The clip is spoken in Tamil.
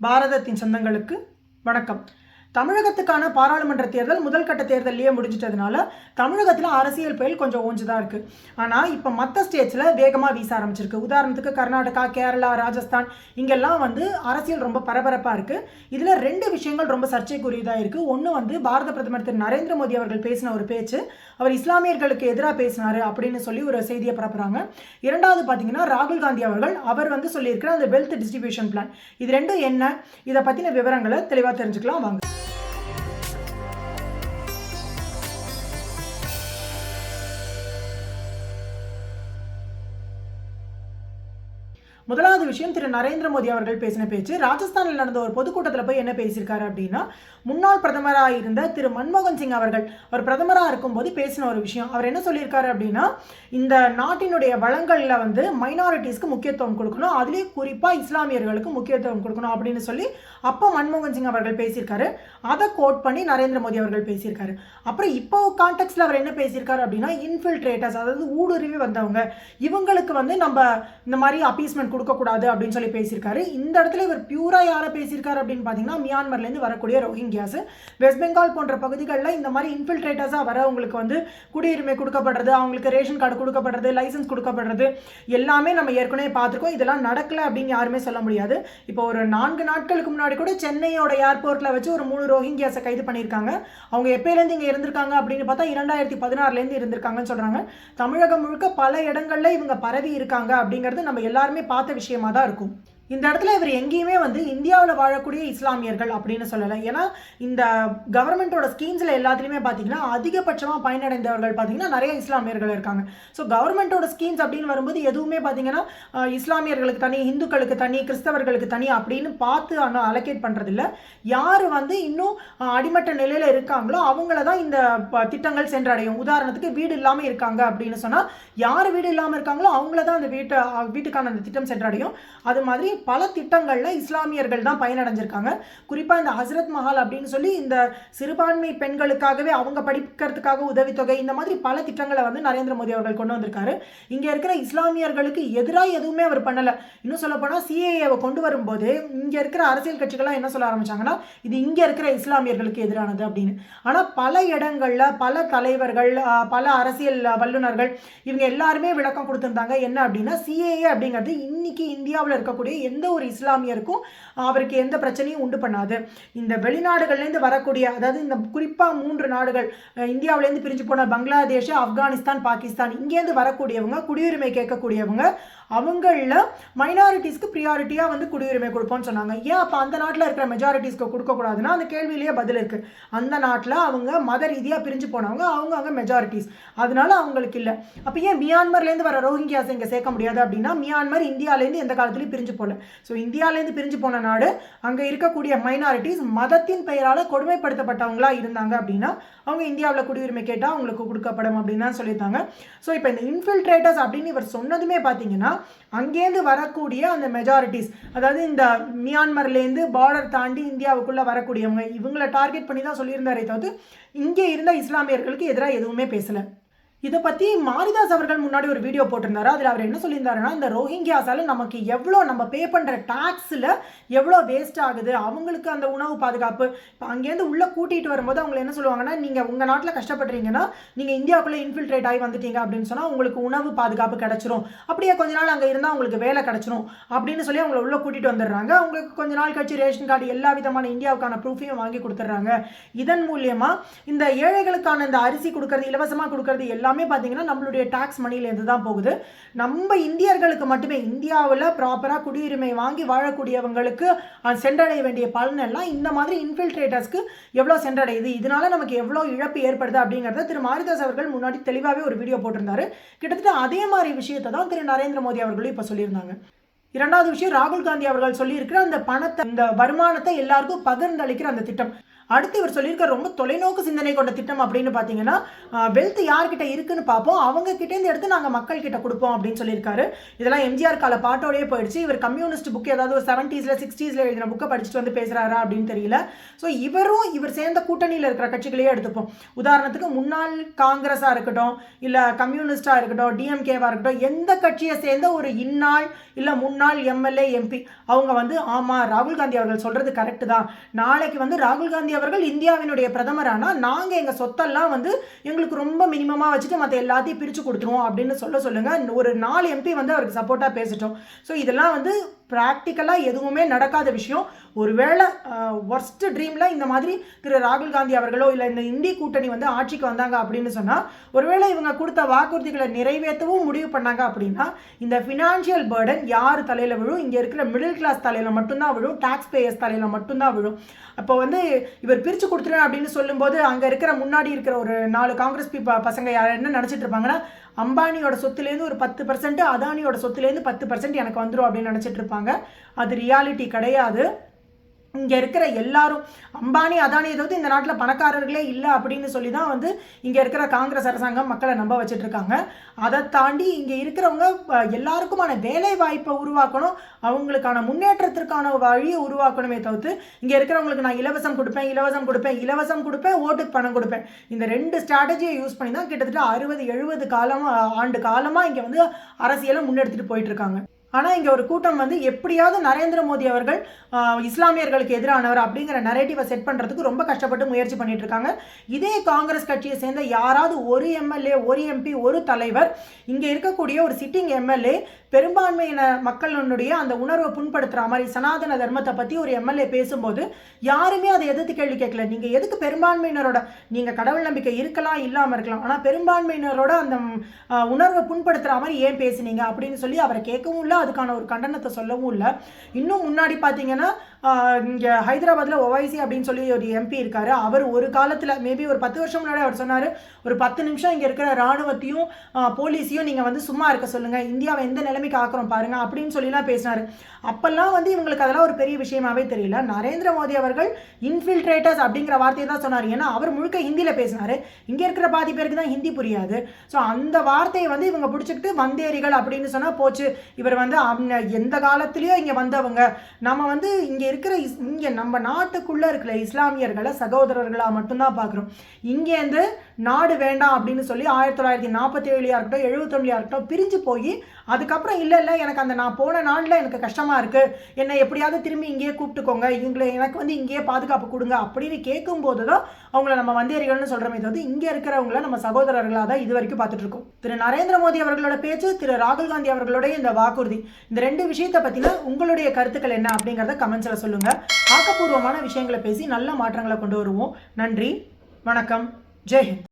பாரதத்தின் சொந்தங்களுக்கு வணக்கம். தமிழகத்துக்கான பாராளுமன்ற தேர்தல் முதல் கட்ட தேர்தலையே முடிஞ்சிட்டதுனால தமிழகத்தில் அரசியல் புயல் கொஞ்சம் ஓஞ்சுதான் இருக்கு. ஆனால் இப்போ மற்ற ஸ்டேட்ஸில் வேகமாக வீச ஆரம்பிச்சிருக்கு. உதாரணத்துக்கு கர்நாடகா கேரளா ராஜஸ்தான் இங்கெல்லாம் வந்து அரசியல் ரொம்ப பரபரப்பாக இருக்கு. இதில் ரெண்டு விஷயங்கள் ரொம்ப சர்ச்சைக்குரியதாக இருக்கு. ஒன்று வந்து பாரத பிரதமர் திரு நரேந்திர மோடி அவர்கள் பேசின ஒரு பேச்சு. அவர் இஸ்லாமியர்களுக்கு எதிராக பேசினார் அப்படின்னு சொல்லி ஒரு செய்தியை பரப்புறாங்க. இரண்டாவது பார்த்தீங்கன்னா ராகுல் காந்தி அவர்கள் அவர் வந்து சொல்லியிருக்கிற அந்த வெல்த் டிஸ்ட்ரிபியூஷன் பிளான் இது ரெண்டும் என்ன? இதை பற்றின விவரங்களை தெளிவாக தெரிஞ்சுக்கலாம். வாங்க. முதலாவது விஷயம் திரு நரேந்திர மோடி அவர்கள் பேசின பேச்சு. ராஜஸ்தானில் நடந்த ஒரு பொதுக்கூட்டத்தில் போய் என்ன பேசியிருக்காரு அப்படின்னா முன்னாள் பிரதமராக இருந்த திரு மன்மோகன் சிங் அவர்கள் அவர் பிரதமராக இருக்கும்போது பேசின ஒரு விஷயம். அவர் என்ன சொல்லியிருக்காரு அப்படின்னா இந்த நாட்டினுடைய வளங்களில் வந்து மைனாரிட்டிஸ்க்கு முக்கியத்துவம் கொடுக்கணும். அதுலேயும் குறிப்பாக இஸ்லாமியர்களுக்கு முக்கியத்துவம் கொடுக்கணும் அப்படின்னு சொல்லி அப்போ மன்மோகன் சிங் அவர்கள் பேசியிருக்காரு. அதை கோட் பண்ணி நரேந்திர மோடி அவர்கள் பேசியிருக்காரு. அப்புறம் இப்போ கான்டெக்ட்ல அவர் என்ன பேசியிருக்காரு அப்படின்னா இன்ஃபில்ட்ரேட்டர்ஸ் அதாவது ஊடுருவி வந்தவங்க இவங்களுக்கு வந்து நம்ம இந்த மாதிரி அப்பீஸ்மெண்ட் கொடுக்கக்கூடாது அப்படின்னு சொல்லி பேசியிருக்காரு. இந்த இடத்துல இவர் பியூராக யாரை பேசியிருக்காரு அப்படின்னு பார்த்தீங்கன்னா மியான்மர்லேருந்து வரக்கூடிய ரோஹிங்கியாஸ். வெஸ்ட் பெங்கால் போன்ற பகுதிகளில் இந்த மாதிரி இன்ஃபில்ட்ரேட்டர்ஸாக வரவங்களுக்கு வந்து குடியுரிமை கொடுக்கப்படுறது அவங்களுக்கு ரேஷன் கார்டு கொடுக்கப்படுறது லைசன்ஸ் கொடுக்கப்படுறது எல்லாமே நம்ம ஏற்கனவே பார்த்துருக்கோம். இதெல்லாம் நடக்கலை அப்படின்னு யாருமே சொல்ல முடியாது. இப்போ ஒரு நான்கு நாட்களுக்கு முன்னாடி கூட சென்னையோட ஏர்போர்ட்டில் வச்சு ஒரு மூணு ரோஹிங்கியாஸை கைது பண்ணியிருக்காங்க. அவங்க எப்பயிலேருந்து இங்கே இருந்திருக்காங்க அப்படின்னு பார்த்தா இரண்டாயிரத்தி பதினாறுலேருந்து இருந்திருக்காங்கன்னு சொல்கிறாங்க தமிழகம் முழுக்க பல இடங்களில் இவங்க பரவி இருக்காங்க அப்படிங்கிறது நம்ம எல்லாருமே பார்த்து விஷயமா தான் இருக்கும். இந்த இடத்துல இவர் எங்கேயுமே வந்து இந்தியாவில் வாழக்கூடிய இஸ்லாமியர்கள் அப்படின்னு சொல்லலை. ஏன்னா இந்த கவர்மெண்ட்டோட ஸ்கீம்ஸில் எல்லாத்துலேயுமே பார்த்தீங்கன்னா அதிகபட்சமாக பயனடைந்தவர்கள் பார்த்தீங்கன்னா நிறைய இஸ்லாமியர்கள் இருக்காங்க. ஸோ கவர்மெண்ட்டோட ஸ்கீம்ஸ் அப்படின்னு வரும்போது எதுவுமே பார்த்தீங்கன்னா இஸ்லாமியர்களுக்கு தனி இந்துக்களுக்கு தனி கிறிஸ்தவர்களுக்கு தனி அப்படின்னு பார்த்து ஆனால் அலோகேட் பண்ணுறதில்ல யார் வந்து இன்னும் அடிமட்ட நிலையில் இருக்காங்களோ அவங்கள தான் இந்த ப- திட்டங்கள் சென்றடையும். உதாரணத்துக்கு வீடு இல்லாமல் இருக்காங்க அப்படின்னு சொன்னால் யார் வீடு இல்லாமல் இருக்காங்களோ அவங்கள தான் அந்த வீட்டை வீட்டுக்கான அந்த திட்டம் சென்றடையும். அது மாதிரி பல திட்டங்களில் இஸ்லாமியர்கள் தான் பயனடைஞ்சிருக்காங்க. குறிப்பாக இந்த ஹசரத் மஹால் அப்படின்னு சொல்லி இந்த சிறுபான்மை பெண்களுக்காகவே அவங்க படிக்கிறதுக்காக உதவித்தொகை இந்த மாதிரி பல திட்டங்களை வந்து நரேந்திர மோடி அவர்கள் கொண்டு வந்திருக்காரு. இங்கே இருக்கிற இஸ்லாமியர்களுக்கு எதிராக எதுவுமே அவர் பண்ணலை. இன்னும் சொல்ல போனால் சிஏஏவை கொண்டு வரும்போது இங்கே இருக்கிற அரசியல் கட்சிகள்லாம் என்ன சொல்ல ஆரம்பிச்சாங்கன்னா இது இங்கே இருக்கிற இஸ்லாமியர்களுக்கு எதிரானது அப்படின்னு. ஆனால் பல இடங்களில் பல தலைவர்கள் பல அரசியல் வல்லுநர்கள் இவங்க எல்லாருமே விளக்கம் கொடுத்துருந்தாங்க. என்ன அப்படின்னா சிஏஏ அப்படிங்கிறது இன்னைக்கு இந்தியாவில் இருக்கக்கூடிய எந்த ஒரு இஸ்லாமியருக்கும் அவருக்கு எந்த பிரச்சனையும் உண்டு பண்ணாது. இந்த வெளிநாடுகள்லேருந்து வரக்கூடிய அதாவது இந்த குறிப்பாக மூன்று நாடுகள் இந்தியாவிலேருந்து பிரிஞ்சு போன பங்களாதேஷ் ஆப்கானிஸ்தான் பாகிஸ்தான் இங்கேருந்து வரக்கூடியவங்க குடியுரிமை கேட்கக்கூடியவங்க அவங்களில் மைனாரிட்டிஸ்க்கு ப்ரியாரிட்டியாக வந்து குடியுரிமை கொடுப்போம்னு சொன்னாங்க. ஏன் அப்போ அந்த நாட்டில் இருக்கிற மெஜாரிட்டிஸ்க்கு கொடுக்கக்கூடாதுன்னா அந்த கேள்வியிலேயே பதில் இருக்குது அந்த நாட்டில் அவங்க மத ரீதியாக பிரிஞ்சு போனவங்க அவங்க அங்கே மெஜாரிட்டிஸ் அதனால அவங்களுக்கு இல்லை. அப்போ ஏன் மியான்மர்லேருந்து வர ரோஹிங்கியாஸ் இங்கே சேர்க்க முடியாது அப்படின்னா மியான்மர் இந்தியாவிலேருந்து எந்த காலத்துலையும் பிரிஞ்சு போகல. ஸோ இந்தியாவிலேருந்து பிரிஞ்சு போன நாடு அங்கே இருக்கக்கூடிய மைனாரிட்டிஸ் மதத்தின் பெயரால் கொடுமைப்படுத்தப்பட்டவங்களா இருந்தாங்க அப்படின்னா அவங்க இந்தியாவில் குடியுரிமை கேட்டால் அவங்களுக்கு கொடுக்கப்படும் அப்படின்னு தான் சொல்லியிருந்தாங்க ஸோ இப்போ இந்த இன்ஃபில்ட்ரேட்டர்ஸ் அப்படின்னு இவர் சொன்னதுமே பார்த்தீங்கன்னா அங்கேருந்து வரக்கூடிய அந்த மெஜாரிட்டிஸ் அதாவது இந்த மியான்மர்லேருந்து பார்டர் தாண்டி இந்தியாவுக்குள்ளே வரக்கூடியவங்க இவங்களை டார்கெட் பண்ணி தான் சொல்லியிருந்தாரே தவிர்த்து இங்கே இருந்த இஸ்லாமியர்களுக்கு எதிராக எதுவுமே பேசலை. இதை பற்றி மாரிதாஸ் அவர்கள் முன்னாடி ஒரு வீடியோ போட்டிருந்தாரு. அதில் அவர் என்ன சொல்லியிருந்தாருன்னா இந்த ரோஹிங்கியாஸால் நமக்கு எவ்வளோ நம்ம பே பண்ணுற டேக்ஸில் எவ்வளோ வேஸ்ட் ஆகுது? அவங்களுக்கு அந்த உணவு பாதுகாப்பு. இப்போ அங்கேருந்து உள்ளே கூட்டிகிட்டு வரும்போது அவங்க என்ன சொல்லுவாங்கன்னா நீங்கள் உங்கள் நாட்டில் கஷ்டப்படுறீங்கன்னா நீங்கள் இந்தியாவுக்குள்ளே இன்ஃபில்ட்ரேட் ஆகி வந்துட்டீங்க. அப்படின்னு சொன்னால் உங்களுக்கு உணவு பாதுகாப்பு கிடச்சிரும். அப்படியே கொஞ்ச நாள் அங்கே இருந்தால் உங்களுக்கு வேலை கிடச்சிரும். அப்படின்னு சொல்லி அவங்கள உள்ளே கூட்டிகிட்டு வந்துடுறாங்க. அவங்களுக்கு கொஞ்ச நாள் கழிச்சு ரேஷன் கார்டு எல்லா விதமான இந்தியாவுக்கான ப்ரூஃபையும் வாங்கி கொடுத்துட்றாங்க. இதன் மூலியமாக இந்த ஏழைகளுக்கான இந்த அரிசி கொடுக்கறது இலவசமாக கொடுக்கறது எல்லாமே பார்த்தீங்கன்னா நம்மளுடைய டாக்ஸ் மணிலேருந்து தான் போகுது. நம்ம இந்தியர்களுக்கு மட்டுமே இந்தியாவில் ப்ராப்பராக குடியுரிமை வாங்கி வாழக்கூடியவங்களுக்கு சென்றடைய வேண்டிய பலன் எல்லாம் இந்த மாதிரி இன்ஃபில்ட்ரேட்டர்ஸ்க்கு எவ்வளோ சென்றடையுது? இதனால நமக்கு எவ்வளோ இழப்பு ஏற்படுது அப்படிங்கிறத திரு மாரிதாஸ் அவர்கள் முன்னாடி தெளிவாகவே ஒரு வீடியோ போட்டிருந்தாரு. கிட்டத்தட்ட அதே மாதிரி விஷயத்தை தான் திரு நரேந்திர மோடி அவர்களும் இப்போ சொல்லியிருந்தாங்க. இரண்டாவது விஷயம் ராகுல் காந்தி அவர்கள் சொல்லியிருக்கிற அந்த பணத்தை இந்த வருமானத்தை எல்லாருக்கும் பகிர்ந்தளிக்கிற அந்த திட்டம். அடுத்து இவர் சொல்லியிருக்க ரொம்ப தொலைநோக்கு சிந்தனை கொண்ட திட்டம் அப்படின்னு பார்த்தீங்கன்னா வெல்த் யார்கிட்ட இருக்குன்னு பார்ப்போம் அவங்க கிட்டேருந்து எடுத்து நாங்கள் மக்கள் கிட்ட கொடுப்போம் அப்படின்னு சொல்லியிருக்காரு. இதெல்லாம் எம்ஜிஆர் கால பாட்டோடயே போயிடுச்சு. இவர் கம்யூனிஸ்ட் புக் ஏதாவது ஒரு செவன்டீஸில் சிக்ஸ்டீஸில் எழுதின புக்கை படிச்சுட்டு வந்து பேசுகிறாரா அப்படின்னு தெரியல. ஸோ இவரும் இவர் சேர்ந்த கூட்டணியில் இருக்கிற கட்சிகளையே எடுத்துப்போம். உதாரணத்துக்கு முன்னாள் காங்கிரஸாக இருக்கட்டும் இல்லை கம்யூனிஸ்டாக இருக்கட்டும் டிஎம்கேவாக இருக்கட்டும் எந்த கட்சியை சேர்ந்த ஒரு இந்நாள் இல்லை முன்னாள் எம்எல்ஏ எம்பி அவங்க வந்து ஆமாம் ராகுல் காந்தி அவர்கள் சொல்கிறது கரெக்டு தான். நாளைக்கு வந்து ராகுல் காந்தி அவர்கள் இந்தியாவினுடைய பிரதமர் ஆனால் நாங்கள் எங்கள் சொத்தெல்லாம் வந்து எங்களுக்கு ரொம்ப மினிமமாக வச்சுட்டு மற்ற எல்லாத்தையும் பிரித்து கொடுத்துருவோம் அப்படின்னு சொல்ல சொல்லுங்கள் ஒரு நாலு எம்பி வந்து அவருக்கு சப்போர்ட்டாக பேசிட்டோம். ஸோ இதெல்லாம் வந்து ப்ராக்டிக்கலாக எதுவுமே நடக்காத விஷயம். ஒருவேளை ஒர்ஸ்ட் ட்ரீமில் இந்த மாதிரி திரு ராகுல் காந்தி அவர்களோ இல்லை இந்த இந்திய கூட்டணி வந்து ஆட்சிக்கு வந்தாங்க அப்படின்னு சொன்னால் ஒருவேளை இவங்க கொடுத்த வாக்குறுதிகளை நிறைவேற்றவும் முடிவு பண்ணாங்க அப்படின்னா இந்த ஃபினான்ஷியல் பேர்டன் யார் தலையில் விழும்? இங்கே இருக்கிற மிடில் கிளாஸ் தலையில் மட்டும்தான் விழும் டேக்ஸ் பேயர்ஸ் தலையில் மட்டும்தான் விழும். அப்போ வந்து இவர் பிரித்து கொடுத்துருவேன் அப்படின்னு சொல்லும்போது அங்கே இருக்கிற முன்னாடி இருக்கிற ஒரு நாலு காங்கிரஸ் பி பசங்க யார் என்ன நினச்சிட்டு இருப்பாங்கன்னா அம்பானியோட சொத்துலேருந்து ஒரு பத்து பர்சன்ட் அதானியோட சொத்துலேருந்து பத்து பர்சன்ட் எனக்கு வந்துடும் அப்படின்னு நினச்சிட்டு இருப்பாங்க. அது ரியாலிட்டி கிடையாது. இங்கே இருக்கிற எல்லாரும் அம்பானி அதானி ஏதாவது இந்த நாட்டில் பணக்காரர்களே இல்லை அப்படின்னு சொல்லி தான் வந்து இங்கே இருக்கிற காங்கிரஸ் அரசாங்கம் மக்களை நம்ப வச்சுட்ருக்காங்க. அதை தாண்டி இங்கே இருக்கிறவங்க எல்லாருக்குமான வேலை வாய்ப்பை உருவாக்கணும் அவங்களுக்கான முன்னேற்றத்திற்கான வழியை உருவாக்கணுமே தவிர்த்து இங்கே இருக்கிறவங்களுக்கு நான் இலவசம் கொடுப்பேன் இலவசம் கொடுப்பேன் இலவசம் கொடுப்பேன் ஓட்டுக்கு பணம் கொடுப்பேன். இந்த ரெண்டு ஸ்ட்ராட்டஜியை யூஸ் பண்ணி தான் கிட்டத்தட்ட அறுபது எழுபது காலமாக ஆண்டு காலமாக இங்கே வந்து அரசியலை முன்னெடுத்துட்டு போயிட்டுருக்காங்க ஆனால் இங்கே ஒரு கூட்டம் வந்து எப்படியாவது நரேந்திர மோடி அவர்கள் இஸ்லாமியர்களுக்கு எதிரானவர் அப்படிங்கிற நரேட்டிவை செட் பண்ணுறதுக்கு ரொம்ப கஷ்டப்பட்டு முயற்சி பண்ணிட்டு இருக்காங்க. இதே காங்கிரஸ் கட்சியை சேர்ந்த யாராவது ஒரு எம்எல்ஏ ஒரு எம்பி ஒரு தலைவர் இங்கே இருக்கக்கூடிய ஒரு சிட்டிங் எம்எல்ஏ பெரும்பான்மையின மக்களுடைய அந்த உணர்வை புண்படுத்துகிற மாதிரி சனாதன தர்மத்தை பற்றி ஒரு எம்எல்ஏ பேசும்போது யாருமே அதை எதிர்த்து கேள்வி கேட்கல. நீங்கள் எதுக்கு பெரும்பான்மையினரோட நீங்கள் கடவுள் நம்பிக்கை இருக்கலாம் இல்லாமல் இருக்கலாம் ஆனால் பெரும்பான்மையினரோட அந்த உணர்வை புண்படுத்துகிற மாதிரி ஏன் பேசுனீங்க அப்படின்னு சொல்லி அவரை கேட்கவும் இல்லை அதுக்கான ஒரு கண்டனத்தை சொல்லவும் இல்லை. இன்னும் முன்னாடி பார்த்தீங்கன்னா இங்கே ஹைதராபாத்தில் ஒவைசி அப்படின்னு சொல்லி ஒரு எம்பி இருக்கார். அவர் ஒரு காலத்தில் மேபி ஒரு பத்து வருஷம் முன்னாடி அவர் சொன்னார் ஒரு பத்து நிமிஷம் இங்கே இருக்கிற இராணுவத்தையும் போலீஸையும் நீங்கள் வந்து சும்மா இருக்க சொல்லுங்கள் இந்தியாவை எந்த நிலைமைக்கு ஆக்கிறோம் பாருங்கள் அப்படின்னு சொல்லிலாம் பேசினார். அப்போல்லாம் வந்து இவங்களுக்கு அதெல்லாம் ஒரு பெரிய விஷயமாவே தெரியல. நரேந்திர மோடி அவர்கள் இன்ஃபில்ட்ரேட்டர்ஸ் அப்படிங்கிற வார்த்தையை தான் சொன்னார். ஏன்னா அவர் முழுக்க ஹிந்தியில் பேசினார். இங்கே இருக்கிற பாதி பேருக்கு தான் ஹிந்தி புரியாது. ஸோ அந்த வார்த்தையை வந்து இவங்க பிடிச்சிக்கிட்டு வந்தேரிகள் அப்படின்னு சொன்னால் போச்சு. இவர் வந்து எந்த காலத்துலேயோ இங்கே வந்தவங்க. நம்ம வந்து இங்கே இருக்கிற இஸ் இங்கே நம்ம நாட்டுக்குள்ளே இருக்கிற இஸ்லாமியர்களை சகோதரர்களாக மட்டும்தான் பார்க்குறோம். இங்கேருந்து நாடு வேண்டாம் அப்படின்னு சொல்லி ஆயிரத்தி தொள்ளாயிரத்தி நாற்பத்தி ஏழுலையாக இருக்கட்டும் எழுபத்தொன்னுலையாக இருக்கட்டும் பிரிஞ்சு போய் அதுக்கப்புறம் இல்லை இல்லை எனக்கு அந்த நான் போன நாளில் எனக்கு கஷ்டமாக இருக்குது என்னை எப்படியாவது திரும்பி இங்கேயே கூப்பிட்டுக்கோங்க. இவங்களை எனக்கு வந்து இங்கேயே பாதுகாப்பு கொடுங்க அப்படின்னு கேட்கும்போது தான் அவங்கள நம்ம வந்தேரிகள்னு சொல்கிறோமே தவிர இங்கே இருக்கிறவங்கள நம்ம சகோதரர்களாக தான் இது வரைக்கும் பார்த்துட்டு இருக்கோம் திரு நரேந்திர மோடி அவர்களோட பேச்சு திரு ராகுல் காந்தி அவர்களுடைய இந்த வாக்குறுதி இந்த ரெண்டு விஷயத்தை பற்றின உங்களுடைய கருத்துக்கள் என்ன அப்படிங்கிறத கமெண்ட்ஸில் சொல்லுங்கள் ஆக்கப்பூர்வமான விஷயங்களை பேசி நல்ல மாற்றங்களை கொண்டு வருவோம். நன்றி வணக்கம் ஜெய்ஹிந்த்